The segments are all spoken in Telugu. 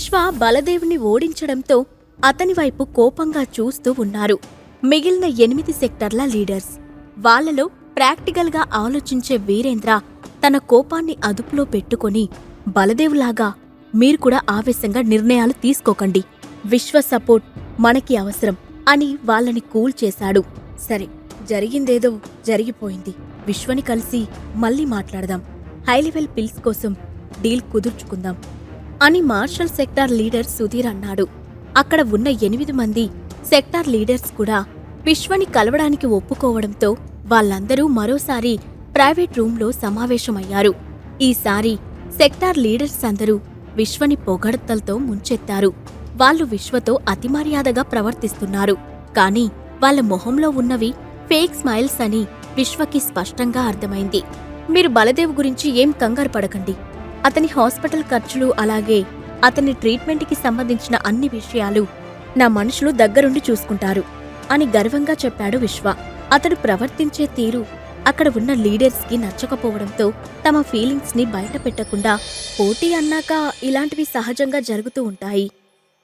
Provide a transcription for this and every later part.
విశ్వ బలదేవుని ఓడించడంతో అతని వైపు కోపంగా చూస్తూ ఉన్నారు. మిగిలిన ఎనిమిది సెక్టర్ల లీడర్స్. వాళ్ళలో ప్రాక్టికల్గా ఆలోచించే వీరేంద్ర తన కోపాన్ని అదుపులో పెట్టుకొని బలదేవులాగా మీరు కూడా ఆవేశంగా నిర్ణయాలు తీసుకోకండి. విశ్వ సపోర్ట్ మనకి అవసరం అని వాళ్ళని కూల్ చేశాడు. సరే జరిగిందేదో జరిగిపోయింది. విశ్వని కలిసి మళ్ళీ మాట్లాడదాం. హైలెవెల్ పిల్స్ కోసం డీల్ కుదుర్చుకుందాం. అని మార్షల్ సెక్టార్ లీడర్ సుధీర్ అన్నాడు. అక్కడ ఉన్న ఎనిమిది మంది సెక్టార్ లీడర్స్ కూడా విశ్వని కలవడానికి ఒప్పుకోవడంతో వాళ్ళందరూ మరోసారి ప్రైవేట్ రూంలో సమావేశమయ్యారు. ఈసారి సెక్టార్ లీడర్స్ అందరూ విశ్వని పొగడతలతో ముంచెత్తారు. వాళ్ళు విశ్వతో అతిమర్యాదగా ప్రవర్తిస్తున్నారు. కానీ వాళ్ళ మొహంలో ఉన్నవి ఫేక్ స్మైల్స్ అని విశ్వకి స్పష్టంగా అర్థమైంది. మీరు బలదేవ్ గురించి ఏం కంగారు పడకండి. అతని హాస్పిటల్ ఖర్చులు అలాగే అతని ట్రీట్మెంట్కి సంబంధించిన అన్ని విషయాలు నా మనుషులు దగ్గరుండి చూసుకుంటారు అని గర్వంగా చెప్పాడు విశ్వ. అతడు ప్రవర్తించే తీరు అక్కడ ఉన్న లీడర్స్కి నచ్చకపోవడంతో తమ ఫీలింగ్స్ని బయట పెట్టకుండా పోటీ అన్నాక ఇలాంటివి సహజంగా జరుగుతూ ఉంటాయి.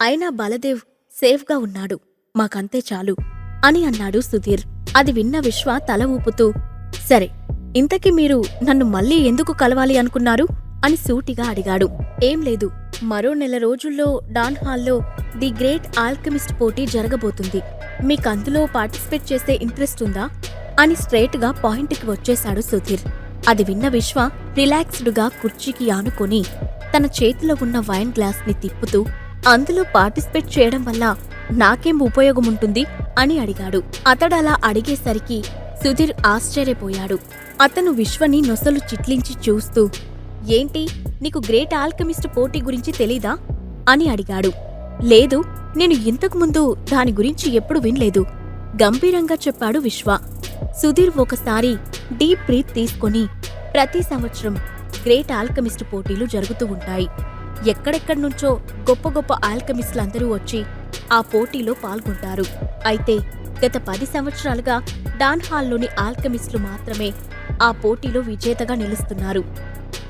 అయినా బలదేవ్ సేఫ్గా ఉన్నాడు. మాకంతే చాలు అని అన్నాడు సుధీర్. అది విన్న విశ్వ తల ఊపుతూ సరే ఇంతకీ మీరు నన్ను మళ్ళీ ఎందుకు కలవాలి అనుకున్నారు? అని సూటిగా అడిగాడు. ఏం లేదు. మరో నెల రోజుల్లో డాన్ హాల్లో ది గ్రేట్ ఆల్కెమిస్ట్ పోటీ జరగబోతుంది. మీకు అందులో పార్టిసిపేట్ చేసే ఇంట్రెస్ట్ ఉందా? అని స్ట్రైట్గా పాయింట్కి వచ్చేశాడు సుధీర్. అది విన్న విశ్వ రిలాక్స్డ్గా కుర్చీకి ఆనుకొని తన చేతిలో ఉన్న వైన్ గ్లాస్ని తిప్పుతూ అందులో పార్టిసిపేట్ చేయడం వల్ల నాకేం ఉపయోగం ఉంటుంది అని అడిగాడు. అతడలా అడిగేసరికి సుధీర్ ఆశ్చర్యపోయాడు. అతను విశ్వని నొసలు చిట్లించి చూస్తూ ఏంటి నీకు గ్రేట్ ఆల్కెమిస్ట్ పోటీ గురించి తెలీదా? అని అడిగాడు. లేదు నేను ఇంతకుముందు దాని గురించి ఎప్పుడు వినలేదు గంభీరంగా చెప్పాడు విశ్వ. సుధీర్ ఒకసారి డీప్ బ్రీత్ తీసుకొని ప్రతి సంవత్సరం గ్రేట్ ఆల్కెమిస్ట్ పోటీలు జరుగుతూ ఉంటాయి. ఎక్కడెక్కడి నుంచో గొప్ప గొప్ప ఆల్కమిస్టులందరూ వచ్చి ఆ పోటీలో పాల్గొంటారు. అయితే గత పది సంవత్సరాలుగా డాన్ హాల్లోని ఆల్కెమిస్టులు మాత్రమే ఆ పోటీలో విజేతగా నిలుస్తున్నారు.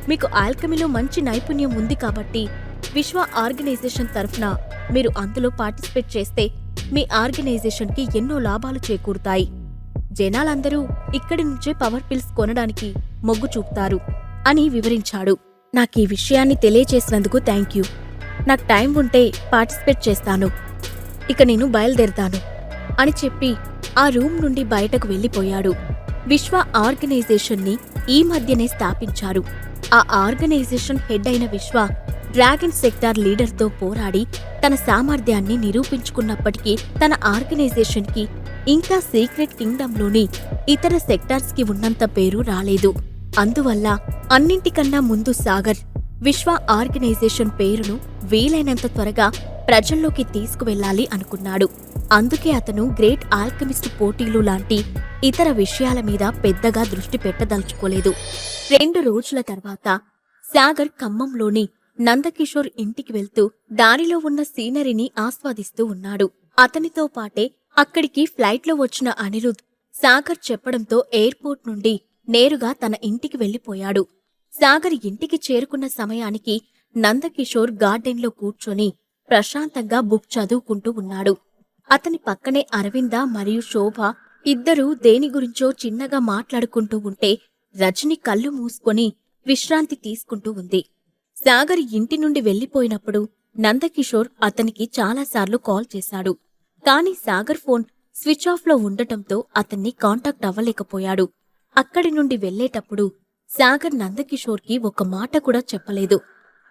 మీకు ఆల్కమీలో మంచి నైపుణ్యం ఉంది కాబట్టి విశ్వ ఆర్గనైజేషన్ తరఫున మీరు అందులో పార్టిసిపేట్ చేస్తే మీ ఆర్గనైజేషన్కి ఎన్నో లాభాలు చేకూరుతాయి. జనాలందరూ ఇక్కడి నుంచే పవర్ పిల్స్ కొనడానికి మొగ్గు చూపుతారు అని వివరించాడు. నాకు ఈ విషయాన్ని తెలియచేసినందుకు థ్యాంక్ యూ. నాకు టైం ఉంటే పార్టిసిపేట్ చేస్తాను. ఇక నేను బయలుదేరతాను అని చెప్పి ఆ రూమ్ నుండి బయటకు వెళ్ళిపోయాడు. విశ్వ ఆర్గనైజేషన్ని ఈ మధ్యనే స్థాపించారు. ఆ ఆర్గనైజేషన్ హెడ్ అయిన విశ్వ డ్రాగన్ సెక్టార్ లీడర్తో పోరాడి తన సామర్థ్యాన్ని నిరూపించుకున్నప్పటికీ తన ఆర్గనైజేషన్కి ఇంకా సీక్రెట్ కింగ్డంలోని ఇతర సెక్టార్స్కి ఉన్నంత పేరు రాలేదు. అందువల్ల అన్నింటికన్నా ముందు సాగర్ విశ్వ ఆర్గనైజేషన్ పేరును వీలైనంత త్వరగా ప్రజల్లోకి తీసుకువెళ్ళాలి అనుకున్నాడు. అందుకే అతను గ్రేట్ ఆల్కెమిస్ట్ పోటీలు లాంటి ఇతర విషయాల మీద పెద్దగా దృష్టి పెట్టదలుచుకోలేదు. రెండు రోజుల తర్వాత సాగర్ ఖమ్మంలోని నందకిషోర్ ఇంటికి వెళ్తూ దారిలో ఉన్న సీనరీని ఆస్వాదిస్తూ ఉన్నాడు. అతనితో పాటే అక్కడికి ఫ్లైట్లో వచ్చిన అనిరుద్ సాగర్ చెప్పడంతో ఎయిర్పోర్ట్ నుండి నేరుగా తన ఇంటికి వెళ్ళిపోయాడు సాగర్ ఇంటికి చేరుకున్న సమయానికి నందకిషోర్ గార్డెన్లో కూర్చొని ప్రశాంతంగా బుక్ చదువుకుంటూ ఉన్నాడు. అతని పక్కనే అరవింద మరియు శోభ ఇద్దరూ దేని గురించో చిన్నగా మాట్లాడుకుంటూ ఉంటే రజని కళ్ళు మూసుకొని విశ్రాంతి తీసుకుంటూ ఉంది. సాగర్ ఇంటి నుండి వెళ్ళిపోయినప్పుడు నందకిషోర్ అతనికి చాలాసార్లు కాల్ చేశాడు. కాని సాగర్ ఫోన్ స్విచ్ ఆఫ్లో ఉండటంతో అతన్ని కాంటాక్ట్ అవ్వలేకపోయాడు. అక్కడి నుండి వెళ్ళేటప్పుడు సాగర్ నందకిషోర్కి ఒక మాట కూడా చెప్పలేదు.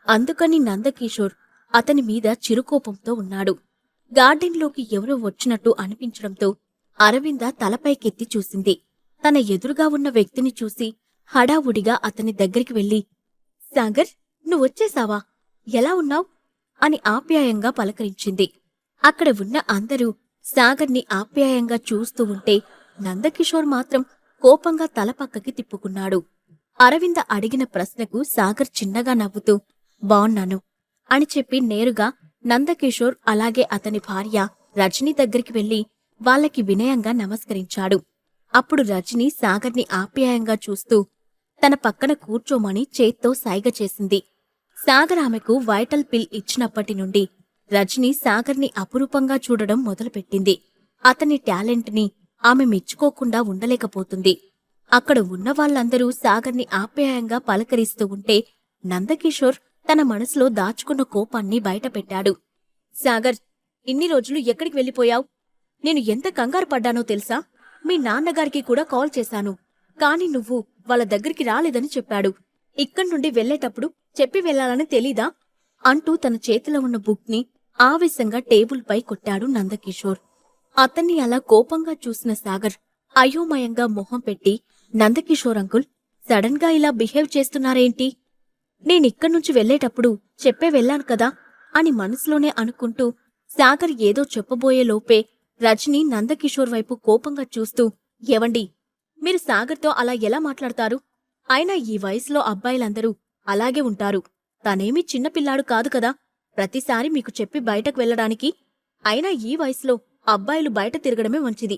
అందుకని నందకిషోర్ అతని మీద చిరుకోపంతో ఉన్నాడు. గార్డెన్లోకి ఎవరో వచ్చినట్టు అనిపించడంతో అరవింద తలపైకెత్తి చూసింది. తన ఎదురుగా ఉన్న వ్యక్తిని చూసి హడావుడిగా అతని దగ్గరికి వెళ్ళి సాగర్ నువ్వొచ్చేశావా ఎలా ఉన్నావ్? అని ఆప్యాయంగా పలకరించింది. అక్కడ ఉన్న అందరూ సాగర్ని ఆప్యాయంగా చూస్తూ ఉంటే నందకిషోర్ మాత్రం కోపంగా తల పక్కకి తిప్పుకున్నాడు. అరవింద అడిగిన ప్రశ్నకు సాగర్ చిన్నగా నవ్వుతూ బావున్నాను. అని చెప్పి నేరుగా నందకిషోర్ అలాగే అతని భార్య రజని దగ్గరికి వెళ్ళి వాళ్ళకి వినయంగా నమస్కరించాడు. అప్పుడు రజని సాగర్ని ఆప్యాయంగా చూస్తూ తన పక్కన కూర్చోమని చేత్తో సైగ చేసింది. సాగర్ ఆమెకు వైటల్ పిల్ ఇచ్చినప్పటి నుండి రజని సాగర్ని అపురూపంగా చూడడం మొదలుపెట్టింది. అతని టాలెంట్ని ఆమె మెచ్చుకోకుండా ఉండలేకపోతుంది. అక్కడ ఉన్న వాళ్ళందరూ సాగర్ని ఆప్యాయంగా పలకరిస్తూ ఉంటే నందకిషోర్ తన మనసులో దాచుకున్న కోపాన్ని బయటపెట్టాడు. సాగర్ ఇన్ని రోజులు ఎక్కడికి వెళ్ళిపోయావు? నేను ఎంత కంగారు పడ్డానో తెలుసా? మీ నాన్నగారికి కూడా కాల్ చేశాను. కాని నువ్వు వాళ్ళ దగ్గరికి రాలేదని చెప్పాడు. ఇక్కడి నుండి వెళ్ళేటప్పుడు చెప్పి వెళ్ళాలని తెలీదా? అంటూ తన చేతిలో ఉన్న బుక్ని ఆవేశంగా టేబుల్పై కొట్టాడు నందకిషోర్. అతన్ని అలా కోపంగా చూసిన సాగర్ అయోమయంగా మొహం పెట్టి నందకిషోర్ అంకుల్ సడన్గా ఇలా బిహేవ్ చేస్తున్నారేంటి? నేనిక్కడి నుంచి వెళ్ళేటప్పుడు చెప్పే వెళ్ళాను కదా అని మనసులోనే అనుకుంటూ సాగర్ ఏదో చెప్పబోయే లోపే రజని నందకిషోర్ వైపు కోపంగా చూస్తూ ఎవండి మీరు సాగర్తో అలా ఎలా మాట్లాడతారు? అయినా ఈ వయసులో అబ్బాయిలందరూ అలాగే ఉంటారు. తనేమీ చిన్నపిల్లాడు కాదు కదా. ప్రతిసారి మీకు చెప్పి బయటకు వెళ్ళడానికి. అయినా ఈ వయసులో అబ్బాయిలు బయట తిరగడమే మంచిది.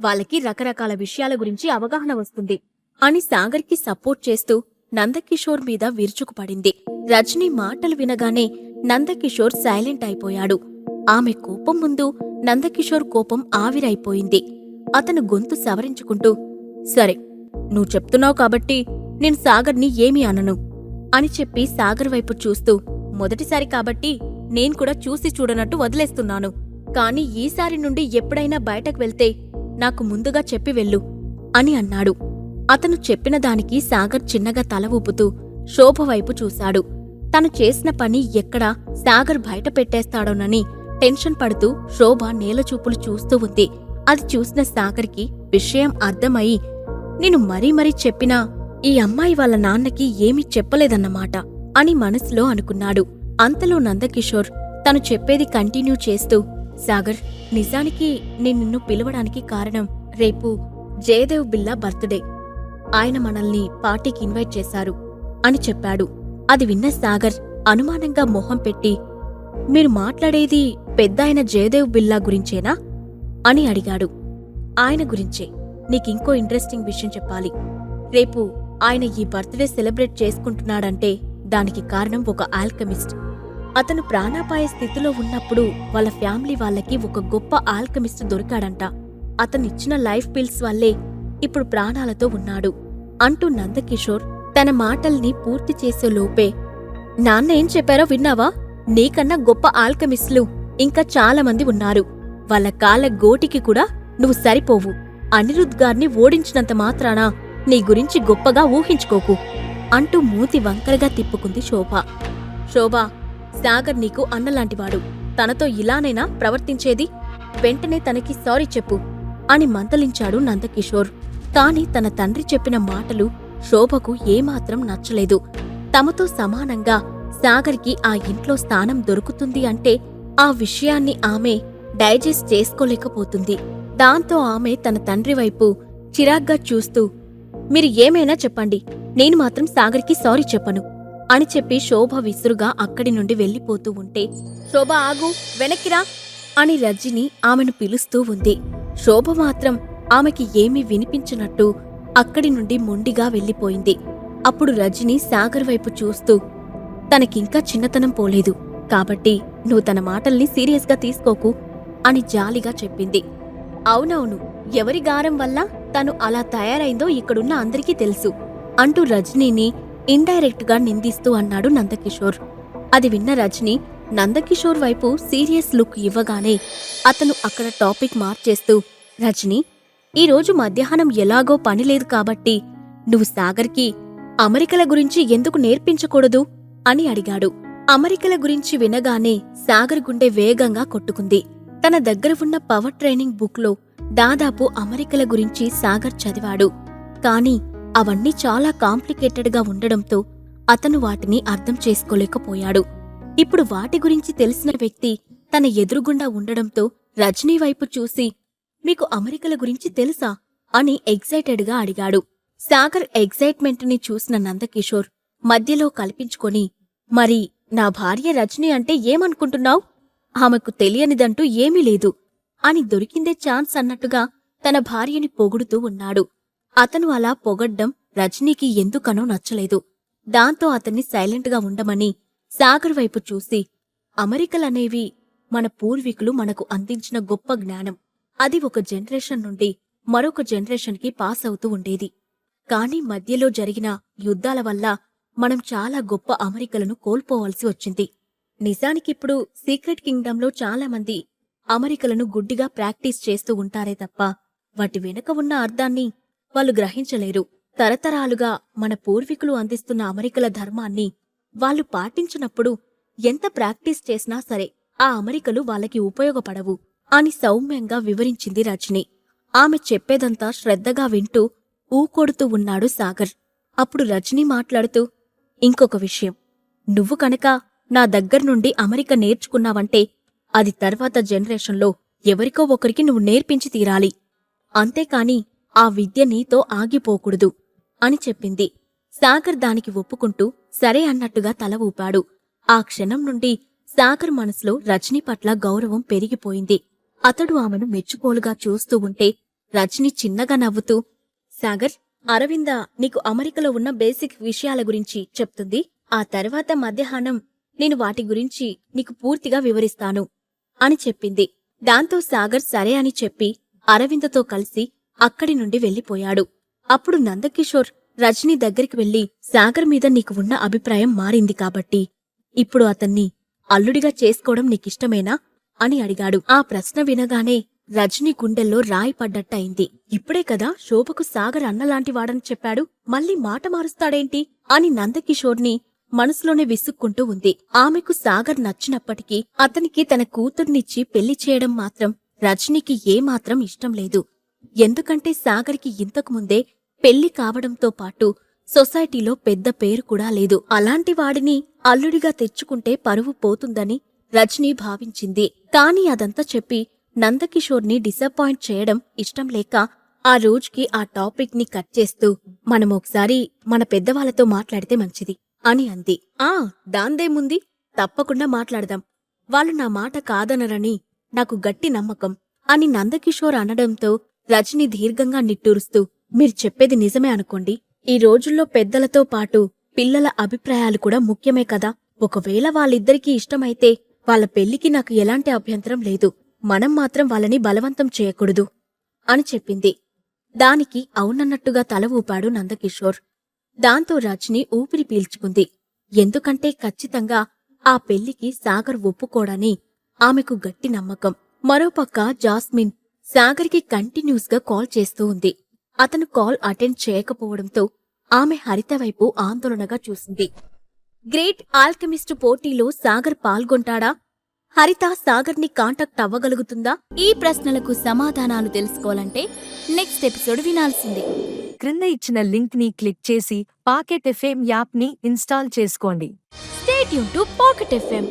వాళ్ళకి రకరకాల విషయాల గురించి అవగాహన వస్తుంది అని సాగర్కి సపోర్ట్ చేస్తూ నందకిషోర్ మీద విరుచుకుపడింది. రజని మాటలు వినగానే నందకిషోర్ సైలెంట్ అయిపోయాడు. ఆమె కోపం ముందు నందకిషోర్ కోపం ఆవిరైపోయింది. అతను గొంతు సవరించుకుంటూ సరే నువ్వు చెప్తున్నావు కాబట్టి నేను సాగర్ని ఏమీ అనను అని చెప్పి సాగర్ వైపు చూస్తూ మొదటిసారి కాబట్టి నేను కూడా చూసి చూడనట్టు వదిలేస్తున్నాను. కాని ఈసారి నుండి ఎప్పుడైనా బయటకు వెళ్తే నాకు ముందుగా చెప్పి వెళ్ళు అని అన్నాడు. అతను చెప్పిన దానికి సాగర్ చిన్నగా తల ఊపుతూ శోభ వైపు చూశాడు. తను చేసిన పని ఎక్కడ సాగర్ బయట పెట్టేస్తాడోనని టెన్షన్ పడుతూ శోభ నేలచూపులు చూస్తూ ఉంది. అది చూసిన సాగర్కి విషయం అర్థమయి నేను మరీ మరీ చెప్పినా ఈ అమ్మాయి వాళ్ళ నాన్నకి ఏమీ చెప్పలేదన్నమాట అని మనసులో అనుకున్నాడు. అంతలో నందకిషోర్ తను చెప్పేది కంటిన్యూ చేస్తూ సాగర్ నిజానికి నేను నిన్ను పిలవడానికి కారణం రేపు జయదేవ్ బిల్లా బర్త్డే. ఆయన మనల్ని పార్టీకి ఇన్వైట్ చేశారు అని చెప్పాడు. అది విన్న సాగర్ అనుమానంగా మొహం పెట్టి మీరు మాట్లాడేది పెద్దాయన జయదేవ్ బిల్లా గురించేనా? అని అడిగాడు. ఆయన గురించే. నీకింకో ఇంట్రెస్టింగ్ విషయం చెప్పాలి. రేపు ఆయన ఈ బర్త్డే సెలబ్రేట్ చేసుకుంటున్నాడంటే దానికి కారణం ఒక ఆల్కమిస్ట్. అతను ప్రాణాపాయ స్థితిలో ఉన్నప్పుడు వాళ్ళ ఫ్యామిలీ వాళ్ళకి ఒక గొప్ప ఆల్కమిస్ట్ దొరికాడంట. అతనిచ్చిన లైఫ్ పిల్స్ వల్లే ఇప్పుడు ప్రాణాలతో ఉన్నాడు. అంటూ నందకిషోర్ తన మాటల్ని పూర్తి చేసే లోపే నాన్న ఏం చెప్పారో విన్నావా? నీకన్నా గొప్ప ఆల్కమిస్టులు ఇంకా చాలామంది ఉన్నారు. వాళ్ళ కాళ్ళ గోటికి కూడా నువ్వు సరిపోవు. అనిరుద్ గార్ని ఓడించినంత మాత్రాన నీ గురించి గొప్పగా ఊహించుకోకు అంటూ మూతి వంకరగా తిప్పుకుంది శోభ. శోభ సాగర్ నీకు అన్నలాంటివాడు. తనతో ఇలానైనా ప్రవర్తించేది? వెంటనే తనకి సారీ చెప్పు అని మంతలించాడు నందకిషోర్. కాని తన తండ్రి చెప్పిన మాటలు శోభకు ఏమాత్రం నచ్చలేదు. తమతో సమానంగా సాగర్కి ఆ ఇంట్లో స్థానం దొరుకుతుంది అంటే ఆ విషయాన్ని ఆమె డైజెస్ట్ చేసుకోలేకపోతుంది. దాంతో ఆమె తన తండ్రి వైపు చిరాగ్గా చూస్తూ మీరు ఏమైనా చెప్పండి నేను మాత్రం సాగర్కి సారీ చెప్పను అని చెప్పి శోభ విసురుగా అక్కడి నుండి వెళ్ళిపోతూ ఉంటే శోభ ఆగు వెనక్కిరా అని రజ్జిని ఆమెను పిలుస్తూ ఉంది. శోభ మాత్రం ఆమెకి ఏమీ వినిపించినట్టు అక్కడి నుండి మొండిగా వెళ్ళిపోయింది. అప్పుడు రజని సాగర్ వైపు చూస్తూ తనకింకా చిన్నతనం పోలేదు కాబట్టి నువ్వు తన మాటల్ని సీరియస్గా తీసుకోకు అని జాలిగా చెప్పింది. అవునవును ఎవరి గారం వల్ల తను అలా తయారైందో ఇక్కడున్న అందరికీ తెలుసు అంటూ రజనీని ఇండైరెక్ట్గా నిందిస్తూ అన్నాడు నందకిషోర్. అది విన్న రజని నందకిషోర్ వైపు సీరియస్ లుక్ ఇవ్వగానే అతను అక్కడ టాపిక్ మార్చేస్తూ రజని ఈరోజు మధ్యాహ్నం ఎలాగో పని లేదు కాబట్టి నువ్వు సాగర్కి అమరికల గురించి ఎందుకు నేర్పించకూడదు? అని అడిగాడు. అమరికల గురించి వినగానే సాగర్ గుండె వేగంగా కొట్టుకుంది. తన దగ్గర ఉన్న పవర్ ట్రైనింగ్ బుక్లో దాదాపు అమరికల గురించి సాగర్ చదివాడు. కాని అవన్నీ చాలా కాంప్లికేటెడ్గా ఉండడంతో అతను వాటిని అర్థం చేసుకోలేకపోయాడు. ఇప్పుడు వాటి గురించి తెలిసిన వ్యక్తి తన ఎదురుగుండా ఉండడంతో రజనీ వైపు చూసి మీకు అమెరికల గురించి తెలుసా? అని ఎగ్జైటెడ్గా అడిగాడు. సాగర్ ఎగ్జైట్మెంట్ని చూసిన నందకిషోర్ మధ్యలో కల్పించుకొని మరి నా భార్య రజనీ అంటే ఏమనుకుంటున్నావ్? ఆమెకు తెలియనిదంటూ ఏమీ లేదు అని దొరికిందే ఛాన్స్ అన్నట్టుగా తన భార్యని పొగుడుతూ ఉన్నాడు. అతను అలా పొగడ్డం రజనీకి ఎందుకనో నచ్చలేదు. దాంతో అతన్ని సైలెంట్గా ఉండమని సాగర్ వైపు చూసి అమెరికలనేవి మన పూర్వీకులు మనకు అందించిన గొప్ప జ్ఞానం. అది ఒక జనరేషన్ నుండి మరొక జనరేషన్కి పాస్ అవుతూ ఉండేది. కానీ మధ్యలో జరిగిన యుద్ధాల వల్ల మనం చాలా గొప్ప అమెరికలను కోల్పోవాల్సి వచ్చింది. నిజానికిప్పుడు సీక్రెట్ కింగ్డంలో చాలామంది అమరికలను అమెరికలను గుడ్డిగా ప్రాక్టీస్ చేస్తూ ఉంటారే తప్ప వాటి వెనుక ఉన్న అర్థాన్ని వాళ్ళు గ్రహించలేరు. తరతరాలుగా మన పూర్వీకులు అందిస్తున్న అమెరికల ధర్మాన్ని వాళ్ళు పాటించినప్పుడు ఎంత ప్రాక్టీస్ చేసినా సరే ఆ అమెరికలు వాళ్ళకి ఉపయోగపడవు. అని సౌమ్యంగా వివరించింది రజని. ఆమె చెప్పేదంతా శ్రద్ధగా వింటూ ఊకొడుతూ ఉన్నాడు సాగర్. అప్పుడు రజని మాట్లాడుతూ ఇంకొక విషయం. నువ్వు కనుక నా దగ్గర్నుండి అమెరిక నేర్చుకున్నావంటే అది తర్వాత జనరేషన్లో ఎవరికో ఒకరికి నువ్వు నేర్పించి తీరాలి. అంతేకాని ఆ విద్య నీతో ఆగిపోకూడదు అని చెప్పింది. సాగర్ దానికి ఒప్పుకుంటూ సరే అన్నట్టుగా తల ఊపాడు. ఆ క్షణం నుండి సాగర్ మనసులో రజని పట్ల గౌరవం పెరిగిపోయింది. అతడు ఆమెను మెచ్చుకోలుగా చూస్తూ ఉంటే రజని చిన్నగా నవ్వుతూ సాగర్ అరవింద నీకు అమెరికలో ఉన్న బేసిక్ విషయాల గురించి చెప్తుంది. ఆ తర్వాత మధ్యాహ్నం నేను వాటి గురించి నీకు పూర్తిగా వివరిస్తాను అని చెప్పింది. దాంతో సాగర్ సరే అని చెప్పి అరవిందతో కలిసి అక్కడి నుండి వెళ్ళిపోయాడు అప్పుడు నందకిషోర్ రజని దగ్గరికి వెళ్ళి సాగర్ మీద నీకు ఉన్న అభిప్రాయం మారింది కాబట్టి ఇప్పుడు అతన్ని అల్లుడిగా చేసుకోవడం నీకిష్టమేనా? అని అడిగాడు. ఆ ప్రశ్న వినగానే రజని గుండెల్లో రాయి పడ్డట్టయింది. ఇప్పుడే కదా శోభకు సాగర్ అన్నలాంటి వాడని చెప్పాడు. మళ్ళీ మాట మారుస్తాడేంటి? అని నందకిషోర్ని మనసులోనే విసుక్కుంటూ ఉంది. ఆమెకు సాగర్ నచ్చినప్పటికీ అతనికి తన కూతుర్నిచ్చి పెళ్ళి చేయడం మాత్రం రజనికి ఏమాత్రం ఇష్టం లేదు. ఎందుకంటే సాగర్కి ఇంతకుముందే పెళ్ళి కావడంతో పాటు సొసైటీలో పెద్ద పేరు కూడా లేదు. అలాంటి వాడిని అల్లుడిగా తెచ్చుకుంటే పరువు పోతుందని రజని భావించింది. కాని అదంతా చెప్పి నందకిషోర్ని డిసప్పాయింట్ చేయడం ఇష్టం లేక ఆ రోజుకి ఆ టాపిక్ని కట్ చేస్తూ మనం ఒకసారి మన పెద్దవాళ్ళతో మాట్లాడితే మంచిది అని అంది. ఆ దాందేముంది? తప్పకుండా మాట్లాడదాం. వాళ్ళు నా మాట కాదనరని నాకు గట్టి నమ్మకం అని నందకిషోర్ అనడంతో రజని దీర్ఘంగా నిట్టూరుస్తూ మీరు చెప్పేది నిజమే అనుకోండి. ఈ రోజుల్లో పెద్దలతో పాటు పిల్లల అభిప్రాయాలు కూడా ముఖ్యమే కదా. ఒకవేళ వాళ్ళిద్దరికీ ఇష్టమైతే వాళ్ళ పెళ్ళికి నాకు ఎలాంటి అభ్యంతరం లేదు. మనం మాత్రం వాళ్ళని బలవంతం చేయకూడదు. అని చెప్పింది. దానికి అవునన్నట్టుగా తల ఊపాడు నందకిషోర్. దాంతో రజని ఊపిరి పీల్చుకుంది. ఎందుకంటే ఖచ్చితంగా ఆ పెళ్ళికి సాగర్ ఒప్పుకోడని ఆమెకు గట్టి నమ్మకం. మరోపక్క జాస్మిన్ సాగర్కి కంటిన్యూస్గా కాల్ చేస్తూ ఉంది. అతను కాల్ అటెండ్ చేయకపోవడంతో ఆమె హరిత వైపు ఆందోళనగా చూసింది. గ్రేట్ ఆల్కెమిస్ట్ పోటీలో సాగర్ పాల్గొంటాడా? హరిత సాగర్ని కాంటాక్ట్ అవ్వగలుగుతుందా? ఈ ప్రశ్నలకు సమాధానాలు తెలుసుకోవాలంటే నెక్స్ట్ ఎపిసోడ్ వినాల్సిందే. క్రింద ఇచ్చిన లింక్ని క్లిక్ చేసి పాకెట్ ఎఫ్ఎం యాప్ని ఇన్స్టాల్ చేసుకోండి. State to Pocket FM.